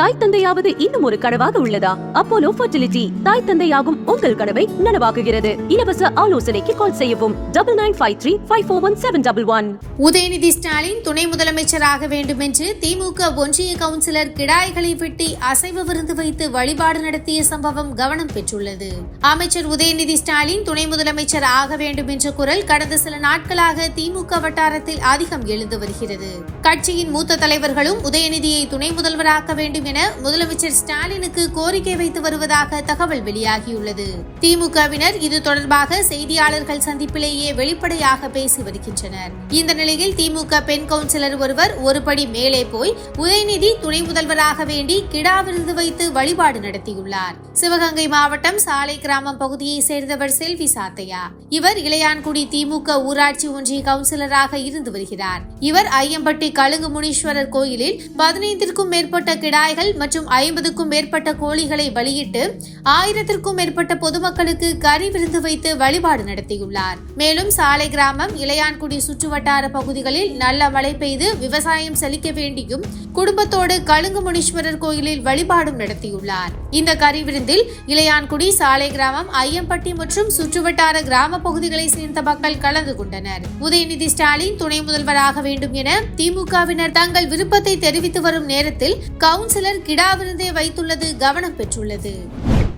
தாய் தந்தையாவது இன்னும் ஒரு கனவாக உள்ளதா? அப்போலோ ஃபர்டிலிட்டி தாய் தந்தையாகும் உங்கள் கனவை நனவாக்குகிறது. இலவச ஆலோசனைக்கு கால் செய்யவும். Double nine five three five four one seven double one Udhayanidhi Stalin துணை முதலமைச்சராக வேண்டும் என்று திமுக ஒன்றிய கவுன்சிலர் கிடாய்களை வெட்டி அசைவ விருந்து வைத்து வழிபாடு நடத்திய சம்பவம் கவனம் பெற்றுள்ளது. அமைச்சர் உதயநிதி ஸ்டாலின் துணை முதலமைச்சர் ஆக வேண்டும் என்ற குரல் கடந்த சில நாட்களாக திமுக வட்டாரத்தில் அதிகம் எழுந்து வருகிறது. கட்சியின் மூத்த தலைவர்களும் உதயநிதியை துணை முதல்வராக்க வேண்டும் என முதலமைச்சர் ஸ்டாலினுக்கு கோரிக்கை வைத்து வருவதாக தகவல் வெளியாகியுள்ளது. திமுகவினர் இது தொடர்பாக செய்தியாளர்கள் சந்திப்பிலேயே வெளிப்படையாக பேசி வருகின்றனர். இந்த நிலையில் திமுக பெண் கவுன்சிலர் ஒருவர் ஒருபடி மேலே போய் உதயநிதி துணை முதல்வராக வேண்டி கிடா விருந்து வைத்து வழிபாடு நடத்தியுள்ளார். சிவகங்கை மாவட்டம் சாலை கிராமம் பகுதியை சேர்ந்தவர் செல்வி சாத்தையா. இவர் இளையான்குடி திமுக ஊராட்சி ஒன்றிய கவுன்சிலராக இருந்து வருகிறார். இவர் ஐயம்பட்டி கழுங்கு முனீஸ்வரர் கோயிலில் பதினைந்திற்கும் மேற்பட்ட கிடாய்கள் மற்றும் ஐம்பதுக்கும் மேற்பட்ட கோழிகளை பலியிட்டு ஆயிரத்திற்கும் மேற்பட்ட பொதுமக்களுக்கு கறி விருந்து வைத்து வழிபாடு நடத்தியுள்ளார். மேலும் சாலை கிராமம் இளையான்குடி சுற்றுவட்டார பகுதிகளில் நல்ல மழை பெய்து விவசாயம் செழிக்க வேண்டியும் குடும்பத்தோடு கழுங்கு முனீஸ்வரர் கோயிலில் வழிபாடும் நடத்தியுள்ளார். இந்த கறி விருந்தில் இளையான்குடி சாலை கிராமம் ஐயம்பட்டி மற்றும் சுற்றுவட்டார கிராம பகுதிகளை சேர்ந்த மக்கள் கலந்து கொண்டனர். உதயநிதி ஸ்டாலின் துணை முதல்வராக வேண்டும் என திமுகவினர் தங்கள் விருப்பத்தை தெரிவித்து வரும் நேரத்தில் கவுன்சில் கவுன்சிலர் கிடா விருந்தை வைத்துள்ளது கவனம் பெற்றுள்ளது.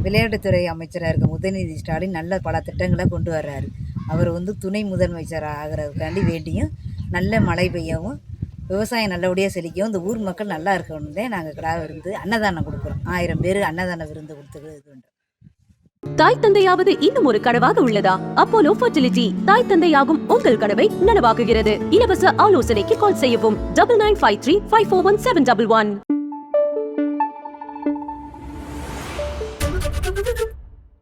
விளையாட்டுத்துறை அமைச்சராக இருக்கும் உதயநிதி ஸ்டாலின் நல்ல பல திட்டங்களை கொண்டு வர்றாரு. அவர் வந்து துணை முதலமைச்சர் ஆகிறதுக்காண்டி வேண்டியும் நல்ல மழை பெய்யவும் விவசாயம் நல்லபடியாக செழிக்கவும் இந்த ஊர் மக்கள் நல்லா இருக்கணும் தான் நாங்கள் கிடா விருந்து அன்னதானம் கொடுக்குறோம். ஆயிரம் பேர் அன்னதான விருந்து இது பண்ணுறோம் தாய் தந்தையாவது இன்னும் ஒரு கனவாக உள்ளதா? அப்போலோ ஃபர்டிலிட்டி தாய் தந்தையாகும் உங்கள் கனவை நனவாக்குகிறது. இலவச ஆலோசனைக்கு கால் செய்யவும். Double nine five three five four one seven double one. Thank you.